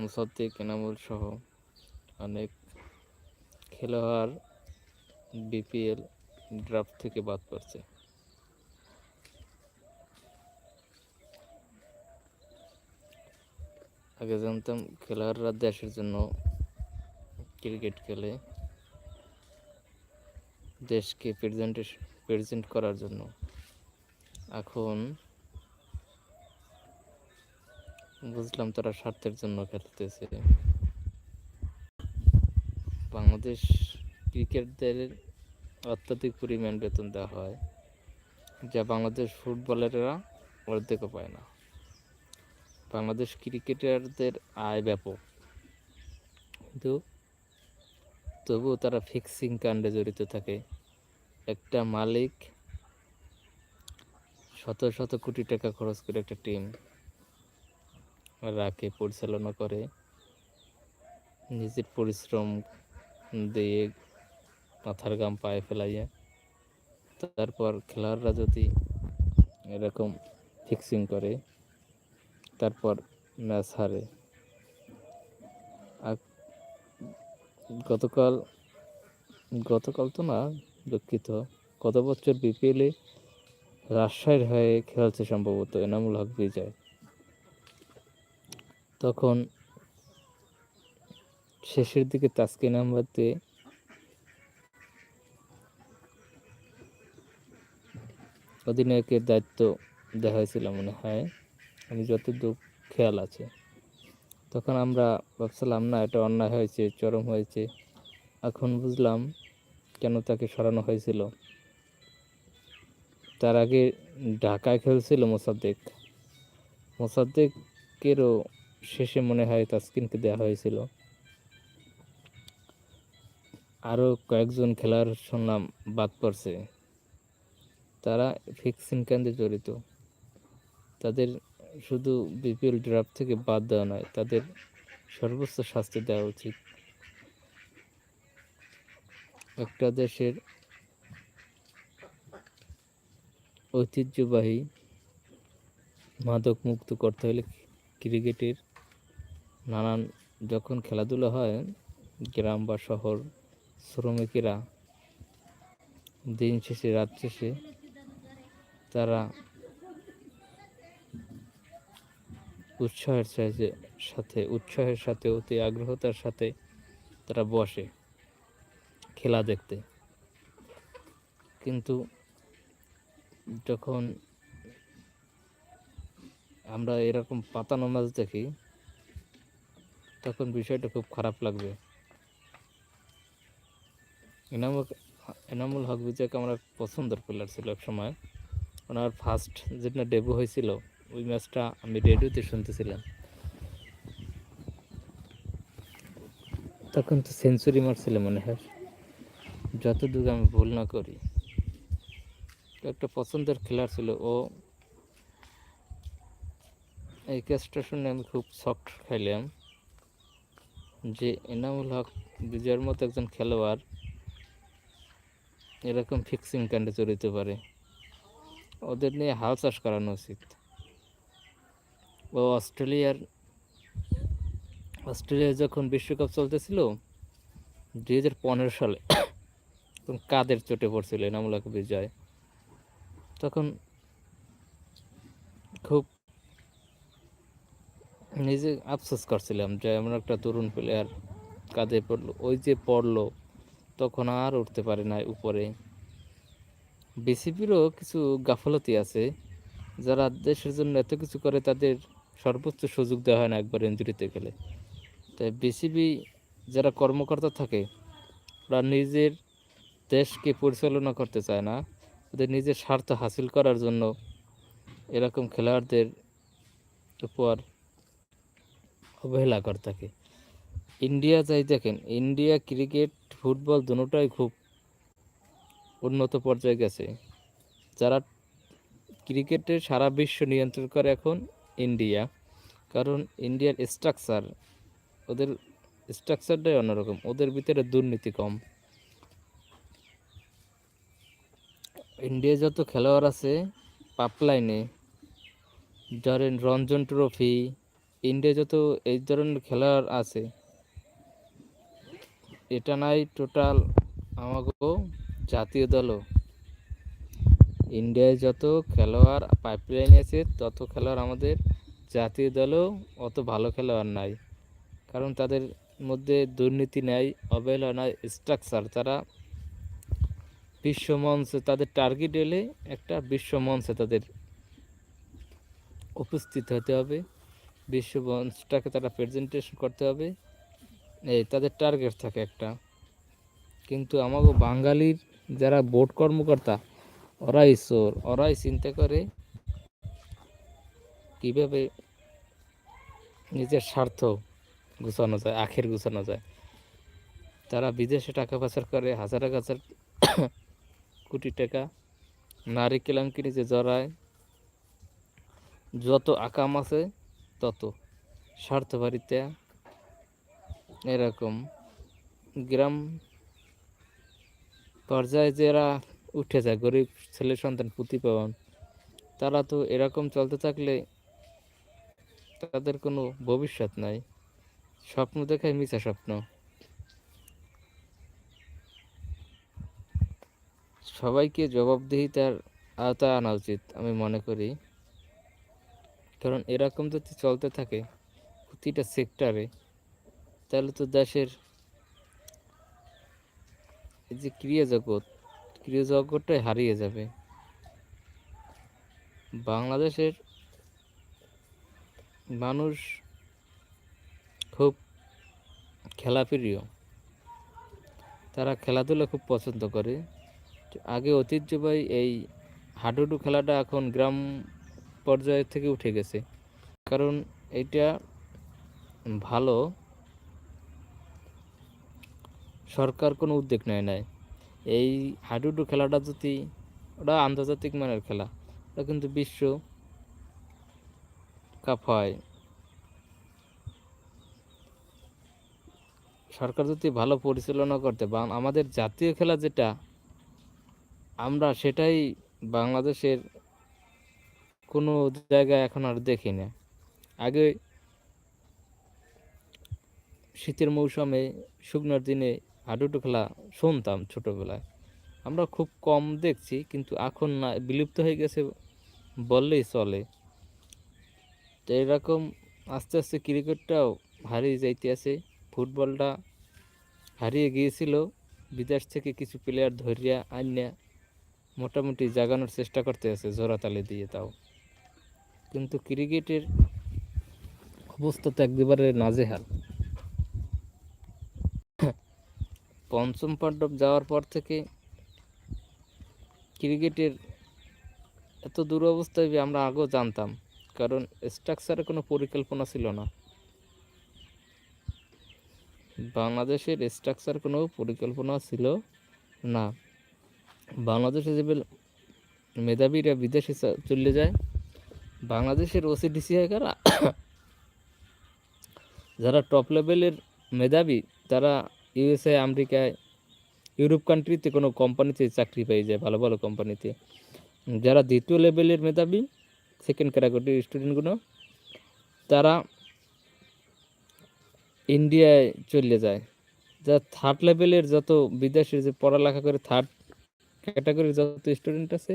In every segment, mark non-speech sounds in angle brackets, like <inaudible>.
মুসাদ্দিক, এনামুল সহ অনেক খেলোয়াড় বিপিএল ড্রাফট থেকে বাদ পড়ছে। আগে জানতাম খেলোয়াড়রা দেশের জন্য ক্রিকেট খেলে, দেশকে প্রেজেন্টেশন প্রেজেন্ট করার জন্য। এখন বুঝলাম তারা স্বার্থের জন্য খেলতেছে বাংলাদেশ ক্রিকেটদের অত্যাধিক পরিমাণ বেতন দেওয়া হয়, যা বাংলাদেশ ফুটবলাররা অর্ধেকও পায় না। বাংলাদেশ ক্রিকেটারদের আয় ব্যাপক। কিন্তু তবুও তারা ফিক্সিং কাণ্ডে জড়িত থাকে। একটা মালিক শত শত কোটি টাকা খরচ করে একটা টিম। রাখে, পরিচালনা করে। নিজের পরিশ্রম দিয়ে মাথার গাম পায়ে ফেলাইয়া তারপর খেলোয়াড়রা যদি এরকম ফিক্সিং করে, তারপর ম্যাচ হারে। গতকাল গতকাল তো না, দুঃখিত। গত বছর বিপিএলে রাজশাহীর হয়ে খেলছে সম্ভবত এনামুল হক বিজয়। তখন শেষের দিকে তাসকিন আহমেদকে অধিনায়কের দায়িত্ব দেওয়া হয়েছিল মনে হয়। আমি যতদূর খেয়াল আছে। তখন আমরা ভাবছিলাম, না, এটা অন্যায় হয়েছে, চরম হয়েছে। এখন বুঝলাম কেন তাকে সরানো হয়েছিল। তার আগে ঢাকায় খেলছিল মোসাদ্দেক। মোসাদ্দেকেরও শেষে মনে হয় তাসকিনকে দেওয়া হয়েছিল। আরও কয়েকজন খেলার শুনলাম বাদ পড়ছে। তারা ফিক্সিং কান্দে জড়িত। তাদের শুধু বিপিএল ড্রাফট থেকে বাদ দেওয়া নয়, তাদের সর্বোচ্চ শাস্তি দেওয়া উচিত। একটা দেশের ঐতিহ্যবাহী মাদক মুক্ত করতে হলে ক্রিকেটের নানান যখন খেলাধুলা হয়, গ্রাম বা শহর, শ্রমিকেরা দিন শেষে, রাত শেষে তারা উৎসাহের সাথে উৎসাহের সাথে, অতি আগ্রহতার সাথে তারা বসে খেলা দেখতে। কিন্তু যখন আমরা এরকম পাতানো মাছ দেখি তখন বিষয়টা খুব খারাপ লাগবে। এনামুল এনামুল হক বিজয়কে আমরা পছন্দের প্লেয়ার ছিল এক সময়। ওনার ফার্স্ট যেটা ডেবু হয়েছিল, ওই ম্যাচটা আমি রেডিওতে শুনতেছিলাম। তখন তো সেঞ্চুরি মারছিল মনে হয়। যতদূর আমি ভুল না করি। একটা পছন্দের খেলার ছিল, ও এই কেসটা শুনে আমি খুব সফট খাইলাম যে এনামুল হক বিজয়ের মতো একজন খেলোয়াড়, এরকম ফিক্সিং কাণ্ডে জড়িতে পারে। ওদের নিয়ে হাল চাষ করানো উচিত। ও অস্ট্রেলিয়ার অস্ট্রেলিয়ার যখন বিশ্বকাপ চলতেছিল, দুই হাজার পনেরো সালে, তখন কাদের চোটে পড়ছিল এনামুল হক বিজয়? তখন খুব নিজে আফসোস করছিলাম যে এমন একটা তরুণ প্লেয়ার কাঁধে পড়ল। ওই যে পড়ল, তখন আর উঠতে পারে না উপরে। বিসিপিরও কিছু গাফলতি আছে। যারা দেশের জন্য এত কিছু করে, তাদের সর্বোচ্চ সুযোগ দেওয়া হয় না একবার ইঞ্জুরিতে গেলে। তাই বিসিবি যারা কর্মকর্তা থাকে, ওরা নিজের দেশকে পরিচালনা করতে চায় না। ওদের নিজের স্বার্থ হাসিল করার জন্য এরকম খেলোয়াড়দের উপর অবহেলা করে থাকে। ইন্ডিয়া যাই দেখেন, ইন্ডিয়া ক্রিকেট, ফুটবল দুটোটাই খুব উন্নত পর্যায়ে গেছে। যারা ক্রিকেটের সারা বিশ্ব নিয়ন্ত্রণ করে এখন ইন্ডিয়া, কারণ ইন্ডিয়ার স্ট্রাকচার ওদের স্ট্রাকচারটাই অন্যরকম, ওদের ভিতরে দুর্নীতি কম। ইন্ডিয়া যত খেলোয়াড় আছে পাপলাইনে ধরেন রঞ্জন ট্রফি ইন্ডিয়া যত এই ধরনের খেলোয়াড় আছে, এটা নাই টোটাল আমাকে জাতীয় দলও। ইন্ডিয়ায় যত খেলোয়াড় পাইপলাইন আছে, তত খেলোয়াড় আমাদের জাতীয় দলেও অত ভালো খেলোয়াড় নাই। কারণ তাদের মধ্যে দুর্নীতি নেই, অবহেলা নাই স্ট্রাকচার তারা বিশ্ব মঞ্চে তাদের টার্গেট এলে একটা বিশ্ব মঞ্চে তাদের উপস্থিত হতে হবে। বিশ্ব তারা প্রেজেন্টেশন করতে হবে। এই তাদের টার্গেট থাকে একটা। কিন্তু আমাকে বাঙালির যারা বোর্ড কর্মকর্তা, ওরাই চোর, ওরাই চিন্তা করে কীভাবে নিজের স্বার্থ গুছানো যায়, আখের গুছানো যায়। তারা বিদেশে টাকা পাচার করে, হাজার হাজার <coughs> কোটি টাকা নারী কেলাঙ্কি নিজে জড়ায়। যত আকাম আছে তত স্বার্থবাড়িতে এরকম গ্রাম পর্যায়ে যারা উঠে যায়, গরিব ছেলে সন্তান প্রতিপাবন তারা তো এরকম চলতে থাকলে তাদের কোনো ভবিষ্যৎ নাই। স্বপ্ন দেখায় মিছা স্বপ্ন। সবাইকে জবাবদিহিতার আওতায় আনা উচিত, আমি মনে করি। কারণ এরকম যদি চলতে থাকে প্রতিটা সেক্টরে তাহলে তো দেশের এই যে ক্রিয়া জগৎ ক্রিয়া জগৎটাই হারিয়ে যাবে। বাংলাদেশের মানুষ খুব খেলাপ্রিয়। তারা খেলাধুলা খুব পছন্দ করে। আগে ঐতিহ্যবাহী এই হাডুডু খেলাটা এখন গ্রাম পর্যায়ে থেকে উঠে গেছে। কারণ এটা ভালো, সরকার কোনো উদ্যোগ নেয় নাই। এই হাডুডু খেলাটা যদি, ওটা আন্তর্জাতিক মানের খেলা, ওটা কিন্তু বিশ্ব কাপ হয়। সরকার যদি ভালো পরিচালনা করতে বা আমাদের জাতীয় খেলা যেটা, আমরা সেটাই বাংলাদেশের কোনো জায়গায় এখন আর দেখি না। আগে শীতের মৌসুমে শুকনোর দিনে হাডুডু খেলা শুনতাম ছোটোবেলায়। আমরা খুব কম দেখছি, কিন্তু এখন না, বিলুপ্ত হয়ে গেছে বললেই চলে। তো এরকম আস্তে আস্তে ক্রিকেটটাও হারিয়ে যাইতে আছে, ফুটবলটা হারিয়ে গিয়েছিল, বিদেশ থেকে কিছু প্লেয়ার ধরিয়া আনিয়া মোটামুটি জাগানোর চেষ্টা করতে আছে জোড়াতালি দিয়ে তাও। কিন্তু ক্রিকেটের অবস্থা তো একেবারে নাজেহাল। পঞ্চম পাণ্ডব যাওয়ার পর থেকে ক্রিকেটের এত দুরবস্থায় আমরা আগেও জানতাম, কারণ স্ট্রাকচারে কোনো পরিকল্পনা ছিল না। বাংলাদেশের স্ট্রাকচার কোনো পরিকল্পনা ছিল না। বাংলাদেশে যে মেধাবীরা বিদেশে চলে যায় বাংলাদেশের ওসিডিসি হয় কারা যারা টপ লেভেলের মেধাবী, তারা ইউএসএ আমেরিকায় ইউরোপ কান্ট্রিতে কোনো কোম্পানিতে চাকরি পেয়ে যায় ভালো ভালো কোম্পানিতে যারা দ্বিতীয় লেভেলের মেধাবী সেকেন্ড ক্যাটাগরির স্টুডেন্টগুলো তারা ইন্ডিয়ায় চলে যায়। যা থার্ড লেভেলের যত বিদেশের যে পড়ালেখা করে থার্ড ক্যাটাগরির যত স্টুডেন্ট আছে,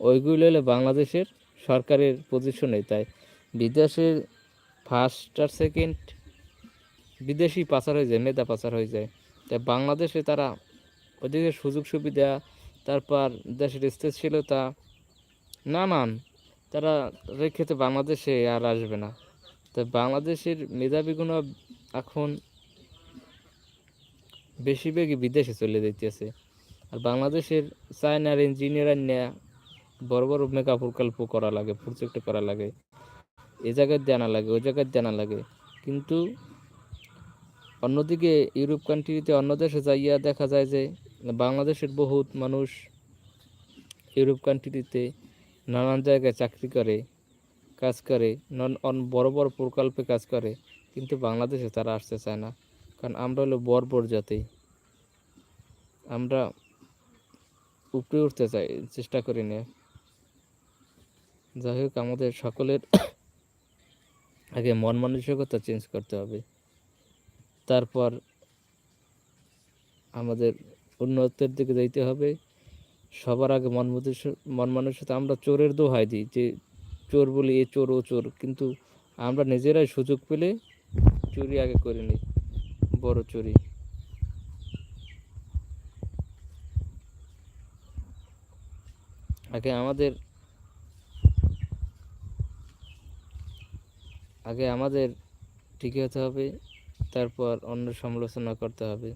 ওইগুলো হলে বাংলাদেশের সরকারের পজিশনে তাই বিদেশের ফার্স্ট আর সেকেন্ড বিদেশি পাচার হয়ে যায়, মেধা পাচার হয়ে যায়। তাই বাংলাদেশে তারা ওদিকে সুযোগ সুবিধা, তারপর দেশের স্থিতিশীলতা, নানান, তারা রেখেতে বাংলাদেশে আর আসবে না। তাই বাংলাদেশের মেধাবীগুলো এখন বেশিরভাগই বিদেশে চলে যাইতেছে। আর বাংলাদেশের চায়নার ইঞ্জিনিয়ার নেয়া বড় বড় মেগা প্রকল্প করা লাগে প্রজেক্ট করা লাগে, এ জায়গায় জানা লাগে, ওই জায়গায় জানা লাগে। কিন্তু অন্যদিকে ইউরোপ কান্ট্রিতে অন্য দেশে যাইয়া দেখা যায় যে, বাংলাদেশের বহুত মানুষ ইউরোপ কান্ট্রিতে নানান জায়গায় চাকরি করে, কাজ করে, নন বড় বড় প্রকল্পে কাজ করে, কিন্তু বাংলাদেশে তারা আসতে চায় না। কারণ আমরা হলো বর্বর জাতি। আমরা উপরে উঠতে চাই, চেষ্টা করি না। যাই হোক, আমাদের সকলের আগে মন মানসিকতা চেঞ্জ করতে হবে। তারপর আমাদের উন্নতের দিকে যাইতে হবে। সবার আগে মন মন মানসিকতা, আমরা চোরের দোহাই দিই যে, চোর বলি এ চোর, ও চোর। কিন্তু আমরা নিজেরাই সুযোগ পেলে চুরি আগে করে নিই, বড় চুরি। আগে আমাদের আগে আমাদের ঠিক হতে হবে তারপর অন্য সমালোচনা করতে হবে।